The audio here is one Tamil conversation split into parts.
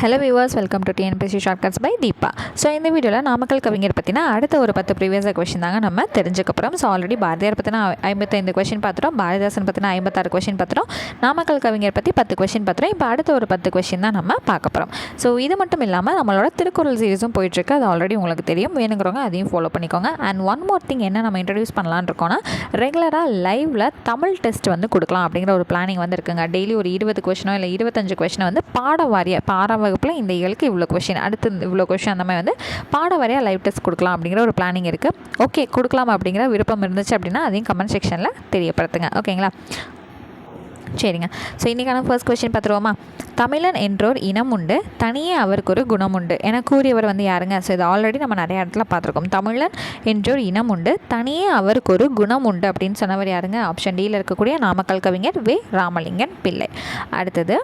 Hello viewers welcome to TNPSC shortcuts by Deepa so இந்த வீடியோவில் நாமக்கல் கவிஞர் பற்றினா அடுத்த ஒரு பத்து ப்ரீவியஸாக கொஷின் தாங்க நம்ம தெரிஞ்சுக்கப்புறோம் ஸோ ஆல்ரெடி பாரதியார் பற்றினா ஐம்பத்தைந்து கொஷின் பார்த்துட்டோம் பாரதிதாசன் பற்றினா ஐம்பத்தாறு கொஷின் பார்த்துட்டோம் நாமக்கல் கவிஞர் பற்றி பத்து கொஷின் பார்த்துட்டோம் இப்போ அடுத்த ஒரு பத்து கொஷின் தான் நம்ம பார்க்க போகிறோம் ஸோ இது மட்டும் இல்லாமல் நம்மளோட திருக்குறள் சீரிஸும் போயிட்டுருக்கு அது ஆல்ரெடி உங்களுக்கு தெரியும். வேணுங்கிறவங்க அதையும் ஃபாலோ பண்ணிக்கோங்க. அண்ட் ஒன் மோர் திங் என்ன நம்ம இன்ட்ரடியூஸ் பண்ணலான்னு இருக்கோம்னா ரெகுலராக லைவில் தமிழ் டெஸ்ட் வந்து கொடுக்கலாம் அப்படிங்கிற ஒரு பிளானிங் வந்து இருக்குங்க. டெய்லி ஒரு இருபது கொஷினோ இல்லை இருபத்தஞ்சு கொஷினோ வந்து பாட வாரிய பாட வகுப்பில் இந்த இயலுக்கு இவ்வளோ கொஷின் அடுத்து இவ்வளோ கொஷின் அந்த மாதிரி வந்து பாட வரையா லைவ் டெஸ்ட் கொடுக்கலாம் அப்படிங்கிற ஒரு பிளானிங் இருக்குது ஓகே கொடுக்கலாம் அப்படிங்கிற விருப்பம் இருந்துச்சு அப்படின்னா அதையும் கமெண்ட் செக்ஷனில் தெரியப்படுத்துங்க. ஓகேங்களா சரிங்க. ஸோ இன்றைக்கான ஃபர்ஸ்ட் கொஷின் பார்த்துருவோமா? தமிழன் என்றோர் இனம் உண்டு தனியே அவருக்கு ஒரு குணம் உண்டு என கூறியவர் வந்து யாருங்க? ஸோ இது ஆல்ரெடி நம்ம நிறைய இடத்துல பார்த்துருக்கோம். தமிழன் என்றோர் இனம் உண்டு தனியே அவருக்கு ஒரு குணம் உண்டு அப்படின்னு சொன்னவர் யாருங்க? ஆப்ஷன் டியில் இருக்கக்கூடிய நாமக்கல் கவிஞர் வே. ராமலிங்கன் பிள்ளை. அடுத்தது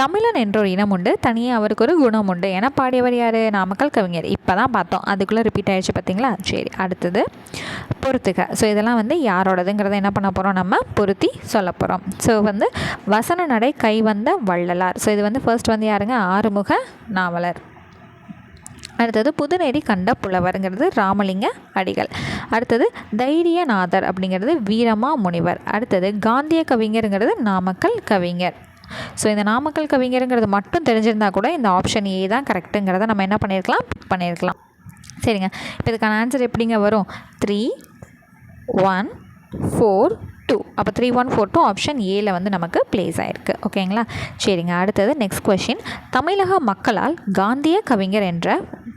தமிழன் என்ற ஒரு இனம் உண்டு தனியே அவருக்கு ஒரு குணம் உண்டு என பாடியவர் யார்? நாமக்கல் கவிஞர். இப்போ தான் பார்த்தோம். அதுக்குள்ளே ரிப்பீட் ஆகிடுச்சு பார்த்தீங்களா? சரி அடுத்தது பொறுத்துக ஸோ இதெல்லாம் வந்து யாரோடதுங்கிறத என்ன பண்ண போகிறோம் நம்ம? பொருத்தி சொல்ல போகிறோம் ஸோ வந்து வசன நடை கைவந்த வள்ளலார். ஸோ இது வந்து ஃபர்ஸ்ட் வந்து யாருங்க? ஆறுமுக நாவலர். அடுத்தது புதுநெறி கண்ட புலவருங்கிறது ராமலிங்க அடிகள். அடுத்தது தைரியநாதர் அப்படிங்கிறது வீரமா முனிவர். அடுத்தது காந்திய கவிஞருங்கிறது நாமக்கல் கவிஞர். ஸோ இந்த நாமக்கல் கவிஞருங்கிறது மட்டும் தெரிஞ்சிருந்தால் கூட இந்த ஆப்ஷன் ஏ தான் கரெக்டுங்கிறத நம்ம என்ன பண்ணியிருக்கலாம் பண்ணியிருக்கலாம் சரிங்க. இப்போ இதுக்கான ஆன்சர் எப்படிங்க வரும்? த்ரீ ஒன் ஃபோர் டூ அப்போ three one four two option ஏல வந்து நமக்கு ப்ளேஸ் ஆகிருக்கு ஓகேங்களா சரிங்க. அடுத்தது நெக்ஸ்ட் கொஷின் தமிழக மக்களால் காந்திய கவிஞர் என்ற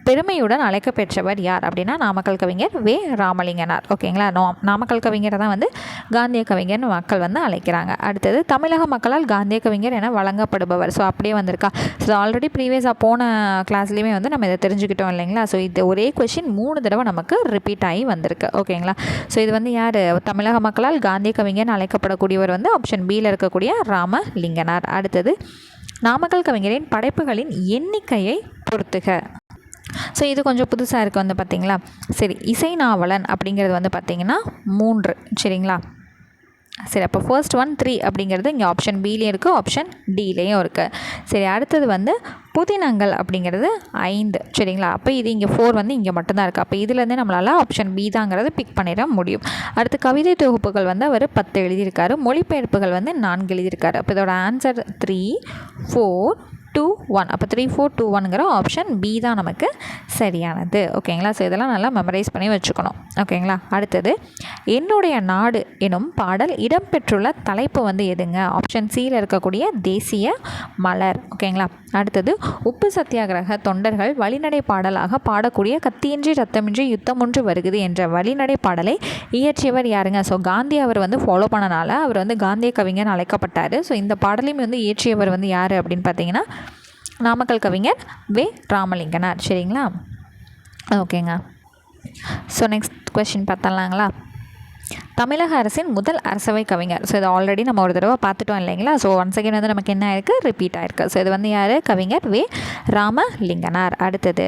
பெருமையுடன் அழைக்கப்பெற்றவர் யார் அப்படின்னா நாமக்கல் கவிஞர் வே. ராமலிங்கனார். ஓகேங்களா? நோ நாமக்கல் கவிஞரை தான் வந்து காந்திய கவிஞர்னு மக்கள் வந்து அழைக்கிறாங்க. அடுத்தது தமிழக மக்களால் காந்திய கவிஞர் என வழங்கப்படுபவர். ஸோ அப்படியே வந்திருக்கா. ஸோ ஆல்ரெடி ப்ரீவியஸாக போன கிளாஸ்லேயுமே வந்து நம்ம இதை தெரிஞ்சுக்கிட்டோம் இல்லைங்களா? ஸோ இது ஒரே கொஷின் மூணு தடவை நமக்கு ரிப்பீட் ஆகி வந்திருக்கு. ஓகேங்களா? ஸோ இது வந்து யார்? தமிழக மக்களால் காந்திய கவிஞர்னு அழைக்கப்படக்கூடியவர் வந்து ஆப்ஷன் பியில் இருக்கக்கூடிய ராமலிங்கனார். அடுத்தது நாமக்கல் கவிஞரின் படைப்புகளின் எண்ணிக்கையை பொறுத்துக. ஸோ இது கொஞ்சம் புதுசாக இருக்குது வந்து பார்த்திங்களா சரி இசை நாவலன் அப்படிங்கிறது வந்து பார்த்திங்கன்னா மூன்று சரிங்களா? சரி அப்போ ஃபர்ஸ்ட் ஒன் த்ரீ அப்படிங்கிறது இங்கே ஆப்ஷன் பிலேயும் இருக்குது ஆப்ஷன் டிலேயும் இருக்குது சரி அடுத்தது வந்து புதினங்கள் அப்படிங்கிறது ஐந்து சரிங்களா? அப்போ இது இங்கே ஃபோர் வந்து இங்கே மட்டும்தான் இருக்குது அப்போ இதுலேருந்தே நம்மளால் ஆப்ஷன் பி தாங்கிறது பிக் பண்ணிட முடியும். அடுத்து கவிதை தொகுப்புகள் வந்து அவர் பத்து எழுதியிருக்காரு. மொழிபெயர்ப்புகள் வந்து நான்கு எழுதியிருக்காரு. அப்போ இதோட answer three four two one அப்போ த்ரீ ஃபோர் டூ ஒன்ங்கிற ஆப்ஷன் பி தான் நமக்கு சரியானது. ஓகேங்களா ஸோ இதெல்லாம் நல்லா மெமரைஸ் பண்ணி வச்சுக்கணும். ஓகேங்களா அடுத்தது என்னுடைய நாடு எனும் பாடல் இடம்பெற்றுள்ள தலைப்பு வந்து எதுங்க? ஆப்ஷன் சியில் இருக்கக்கூடிய தேசிய மலர். ஓகேங்களா அடுத்தது உப்பு சத்தியாகிரக தொண்டர்கள் வழிநடை பாடலாக பாடக்கூடிய கத்தியின்றி ரத்தமின்றி யுத்தம் ஒன்று வருகுது என்ற வழிநடை பாடலை இயற்றியவர் யாருங்க? ஸோ காந்தி அவர் வந்து ஃபாலோ பண்ணனால அவர் வந்து காந்திய கவிஞர் அழைக்கப்பட்டார். ஸோ இந்த பாடலையும் வந்து இயற்றியவர் வந்து யார் அப்படின்னு பார்த்தீங்கன்னா நாமக்கல் கவிஞர் வே. ராமலிங்கனார். சரிங்களா? ஓகேங்க. ஸோ நெக்ஸ்ட் கொஷின் பார்த்தலாங்களா தமிழக அரசின் முதல் அரசவை கவிஞர். ஸோ இது ஆல்ரெடி நம்ம ஒரு தடவை பார்த்துட்டோம் இல்லைங்களா? ஸோ ஒன் செகண்ட் வந்து நமக்கு என்ன ஆயிருக்கு? ரிப்பீட் ஆயிருக்கு. ஸோ இது வந்து யார்? கவிஞர் வே. ராமலிங்கனார். அடுத்தது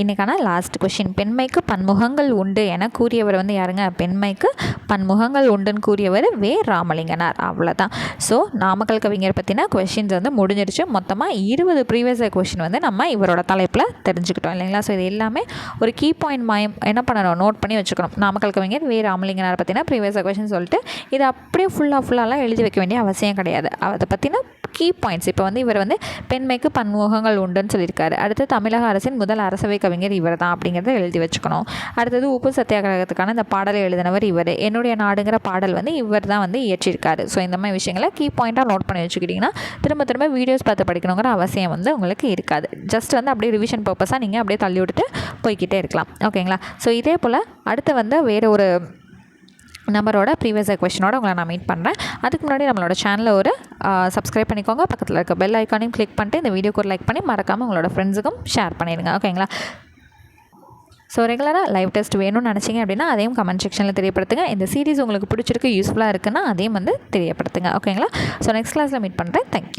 இன்றைக்கான லாஸ்ட் கொஷின் பெண்மைக்கு பன்முகங்கள் உண்டு என கூறியவர் வந்து யாருங்க? பெண்மைக்கு பன்முகங்கள் உண்டுன்னு கூறியவர் வே. ராமலிங்கனார். அவ்வளோதான் ஸோ நாமக்கல் கவிஞர் பற்றின கொஷின்ஸ் வந்து முடிஞ்சிருச்சு. மொத்தமாக இருபது ப்ரீவியஸ் கொஷின் வந்து நம்ம இவரோட தலைப்பில் தெரிஞ்சுக்கிட்டோம் இல்லைங்களா? ஸோ இது எல்லாமே ஒரு கீ பாயிண்ட் மாயம். என்ன பண்ணணும்? நோட் பண்ணி வச்சுக்கணும். நாமக்கல் கவிஞர் வே. ராமலிங்கனார் பற்றின ப்ரீவியஸ் கொஷின் சொல்லிட்டு இது அப்படியே ஃபுல்லாக ஃபுல்லாலாம் எழுதி வைக்க வேண்டிய அவசியம் கிடையாது. அதை பற்றின கீ பாயிண்ட்ஸ் இப்போ வந்து இவர் வந்து பெண்மைக்கு பன்முகங்கள் உண்டுன்னு சொல்லியிருக்காரு. அடுத்து தமிழக அரசின் முதல் அரசவை கவிஞர் இவர் தான் அப்படிங்கிறத எழுதி வச்சுக்கணும். அடுத்தது உப்பு சத்தியாகிரகத்துக்கான இந்த பாடலை எழுதினவர் இவர். என்னுடைய நாடுங்கிற பாடல் வந்து இவர் தான் வந்து இயற்றியிருக்காரு. ஸோ இந்த மாதிரி விஷயங்களை கீ பாயிண்ட்டாக நோட் பண்ணி வச்சுக்கிட்டிங்கன்னா திரும்ப திரும்ப வீடியோஸ் பார்த்து படிக்கணுங்கிற அவசியம் வந்து உங்களுக்கு இருக்காது. ஜஸ்ட் வந்து அப்படியே ரிவிஷன் பர்பஸாக நீங்கள் அப்படியே தள்ளி விட்டுட்டு போய்கிட்டே இருக்கலாம். ஓகேங்களா ஸோ இதே போல் அடுத்து வந்து வேறு ஒரு நம்பரோட ப்ரீவியஸ் கொஷினோட உங்களை நான் மீட் பண்ணுறேன் அதுக்கு முன்னாடி நம்மளோட சேனலில் ஒரு சப்ஸ்கிரைப் பண்ணிக்கோங்க. பக்கத்தில் இருக்க பெல் ஐக்கானையும் கிளிக் பண்ணிட்டு இந்த வீடியோக்கு ஒரு லைக் பண்ணி மறக்காமல் உங்களோட ஃப்ரெண்ட்ஸுக்கும் ஷேர் பண்ணிடுங்க. ஓகேங்களா ஸோ ரெகுலராக லைவ் டெஸ்ட் வேணும்னு நினச்சிங்க அப்படின்னா அதையும் கமெண்ட் செக்ஷனில் தெரியப்படுத்துங்க. இந்த சீரிஸ் உங்களுக்கு பிடிச்சிருக்கு யூஸ்ஃபுல்லாக இருக்குன்னா அதையும் வந்து தெரியப்படுத்துங்க. ஓகேங்களா ஸோ நெக்ஸ்ட் கிளாஸில் மீட் பண்ணுறேன் தேங்க்யூ